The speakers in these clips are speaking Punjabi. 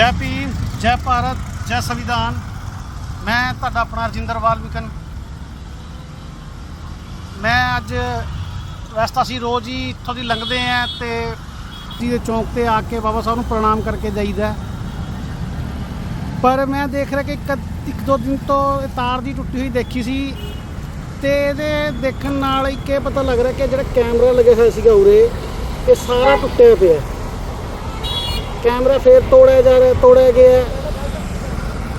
ਜੈ ਭੀਮ, ਜੈ ਭਾਰਤ, ਜੈ ਸੰਵਿਧਾਨ। ਮੈਂ ਤੁਹਾਡਾ ਆਪਣਾ ਰਜਿੰਦਰ ਵਾਲਮੀਕਨ। ਮੈਂ ਅੱਜ ਵੈਸੇ ਤਾਂ ਅਸੀਂ ਰੋਜ਼ ਹੀ ਇੱਥੋਂ ਦੀ ਲੰਘਦੇ ਆਂ ਤੇ ਜੀ ਦੇ ਚੌਂਕ ਤੇ ਆ ਕੇ ਬਾਬਾ ਸਾਹਿਬ ਨੂੰ ਪ੍ਰਣਾਮ ਕਰਕੇ ਜਾਈਦਾ ਪਰ ਮੈਂ ਦੇਖ ਰਿਹਾ ਕਿ ਇੱਕ ਇੱਕ ਦੋ ਦਿਨ ਤੋਂ ਇਹ ਤਾਰ ਦੀ ਟੁੱਟੀ ਹੋਈ ਦੇਖੀ ਸੀ ਤੇ ਇਹਦੇ ਦੇਖਣ ਨਾਲ ਇੱਕ ਇਹ ਪਤਾ ਲੱਗ ਰਿਹਾ ਕਿ ਜਿਹੜਾ ਕੈਮਰਾ ਲੱਗਿਆ ਹੋਇਆ ਸੀਗਾ ਉਰੇ, ਇਹ ਸਾਰਾ ਟੁੱਟਿਆ ਪਿਆ ਕੈਮਰਾ ਫੇਰ ਤੋੜਿਆ ਜਾ ਰਿਹਾ, ਤੋੜਿਆ ਗਿਆ।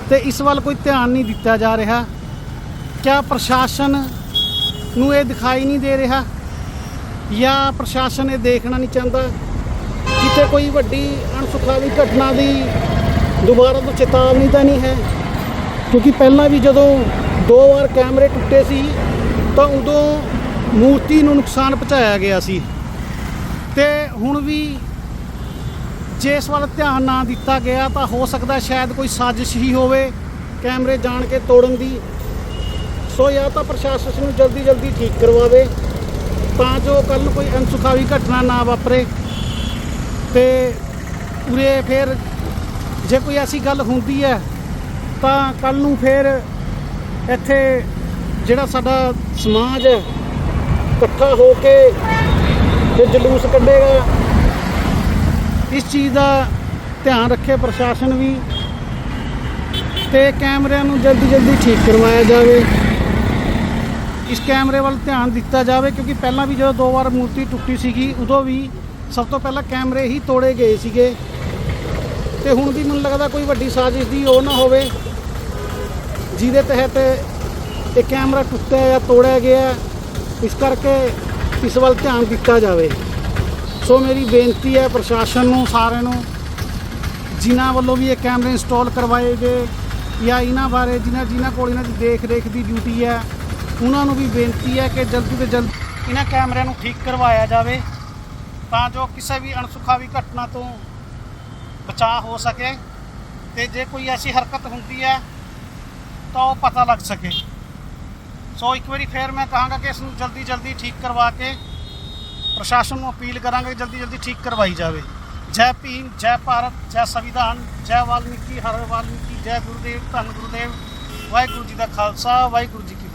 ਤੇ ਇਸ ਵੱਲ ਕੋਈ ਧਿਆਨ ਨਹੀਂ ਦਿੱਤਾ ਜਾ ਰਿਹਾ। ਕਿਆ ਪ੍ਰਸ਼ਾਸਨ ਨੂੰ ਇਹ ਦਿਖਾਈ ਨਹੀਂ ਦੇ ਰਿਹਾ? ਜਾਂ ਪ੍ਰਸ਼ਾਸਨ ਇਹ ਦੇਖਣਾ ਨਹੀਂ ਚਾਹੁੰਦਾ? ਕਿਤੇ ਕੋਈ ਵੱਡੀ ਅਣਸੁਖਾਵੀ ਘਟਨਾ ਦੀ ਦੁਬਾਰਾ ਤੋਂ ਚੇਤਾਵਨੀ ਤਾਂ ਨਹੀਂ ਹੈ? ਕਿਉਂਕਿ ਪਹਿਲਾਂ ਵੀ ਜਦੋਂ ਦੋ ਵਾਰ ਕੈਮਰੇ ਟੁੱਟੇ ਸੀ, ਤਾਂ ਉਦੋਂ ਮੂਰਤੀ ਨੂੰ ਨੁਕਸਾਨ ਪਹੁੰਚਾਇਆ ਗਿਆ ਸੀ। ਤੇ ਹੁਣ ਵੀ ਜੇ ਇਸ ਵੱਲ ਧਿਆਨ ਨਾ ਦਿੱਤਾ ਗਿਆ ਤਾਂ ਹੋ ਸਕਦਾ ਸ਼ਾਇਦ ਕੋਈ ਸਾਜ਼ਿਸ਼ ਹੀ ਹੋਵੇ ਕੈਮਰੇ ਜਾਣ ਕੇ ਤੋੜਨ ਦੀ। ਸੋ ਜਾਂ ਤਾਂ ਪ੍ਰਸ਼ਾਸਨ ਨੂੰ ਜਲਦੀ ਜਲਦੀ ਠੀਕ ਕਰਵਾਵੇ ਤਾਂ ਜੋ ਕੱਲ ਕੋਈ ਅਨਸੁਖਾਵੀ ਘਟਨਾ ਨਾ ਵਾਪਰੇ। ਤੇ ਉਰੇ ਫਿਰ ਜੇ ਕੋਈ ਐਸੀ ਗੱਲ ਹੁੰਦੀ ਹੈ ਤਾਂ ਕੱਲ ਨੂੰ ਫਿਰ ਇੱਥੇ ਜਿਹੜਾ ਸਾਡਾ ਸਮਾਜ ਹੈ, ਇਕੱਠਾ ਹੋ ਕੇ ਤੇ ਜਲੂਸ ਕੱਢੇਗਾ। ਇਸ ਚੀਜ਼ ਦਾ ਧਿਆਨ ਰੱਖੇ ਪ੍ਰਸ਼ਾਸਨ ਵੀ ਤੇ ਕੈਮਰਿਆਂ ਨੂੰ ਜਲਦੀ ਜਲਦੀ ਠੀਕ ਕਰਵਾਇਆ ਜਾਵੇ। ਇਸ ਕੈਮਰੇ ਵੱਲ ਧਿਆਨ ਦਿੱਤਾ ਜਾਵੇ ਕਿਉਂਕਿ ਪਹਿਲਾਂ ਵੀ ਜਦੋਂ ਦੋ ਵਾਰ ਮੂਰਤੀ ਟੁੱਟੀ ਸੀਗੀ, ਉਦੋਂ ਵੀ ਸਭ ਤੋਂ ਪਹਿਲਾਂ ਕੈਮਰੇ ਹੀ ਤੋੜੇ ਗਏ ਸੀਗੇ। ਤੇ ਹੁਣ ਵੀ ਮੈਨੂੰ ਲੱਗਦਾ ਕੋਈ ਵੱਡੀ ਸਾਜ਼ਿਸ਼ ਦੀ ਉਹ ਨਾ ਹੋਵੇ। ਜਿਹਦੇ ਤਹਿਤ ਇਹ ਕੈਮਰਾ ਟੁੱਟਿਆ ਜਾਂ ਤੋੜਿਆ ਗਿਆ, ਇਸ ਕਰਕੇ ਇਸ ਵੱਲ ਧਿਆਨ ਦਿੱਤਾ ਜਾਵੇ। ਸੋ ਮੇਰੀ ਬੇਨਤੀ ਹੈ ਪ੍ਰਸ਼ਾਸਨ ਨੂੰ, ਸਾਰਿਆਂ ਨੂੰ, ਜਿਨ੍ਹਾਂ ਵੱਲੋਂ ਵੀ ਇਹ ਕੈਮਰੇ ਇੰਸਟਾਲ ਕਰਵਾਏ ਗਏ ਜਾਂ ਇਹਨਾਂ ਬਾਰੇ ਜਿਨ੍ਹਾਂ ਜਿਨ੍ਹਾਂ ਕੋਲ ਇਹਨਾਂ ਦੀ ਦੇਖ ਰੇਖ ਦੀ ਡਿਊਟੀ ਹੈ, ਉਹਨਾਂ ਨੂੰ ਵੀ ਬੇਨਤੀ ਹੈ ਕਿ ਜਲਦੀ ਤੋਂ ਜਲਦ ਇਹਨਾਂ ਕੈਮਰਿਆਂ ਨੂੰ ਠੀਕ ਕਰਵਾਇਆ ਜਾਵੇ ਤਾਂ ਜੋ ਕਿਸੇ ਵੀ ਅਣਸੁਖਾਵੀ ਘਟਨਾ ਤੋਂ ਬਚਾਅ ਹੋ ਸਕੇ ਤੇ ਜੇ ਕੋਈ ਐਸੀ ਹਰਕਤ ਹੁੰਦੀ ਹੈ ਤਾਂ ਉਹ ਪਤਾ ਲੱਗ ਸਕੇ। ਸੋ ਇੱਕ ਵਾਰੀ ਫੇਰ ਮੈਂ ਕਹਾਂਗਾ ਕਿ ਇਸ ਨੂੰ ਜਲਦੀ ਜਲਦੀ ਠੀਕ ਕਰਵਾ ਕੇ ਪ੍ਰਸ਼ਾਸਨ ਨੂੰ ਅਪੀਲ ਕਰਾਂਗੇ ਜਲਦੀ ਜਲਦੀ ਠੀਕ ਕਰਵਾਈ ਜਾਵੇ। ਜੈ ਭੀਮ, ਜੈ ਭਾਰਤ, ਜੈ ਸੰਵਿਧਾਨ, ਜੈ ਵਾਲਮੀਕੀ, ਹਰ ਵਾਲਮੀਕੀ, ਜੈ ਗੁਰਦੇਵ, ਧੰਨ ਗੁਰਦੇਵ। ਵਾਹਿਗੁਰੂ ਜੀ ਦਾ ਖਾਲਸਾ, ਵਾਹਿਗੁਰੂ ਜੀ ਕੀ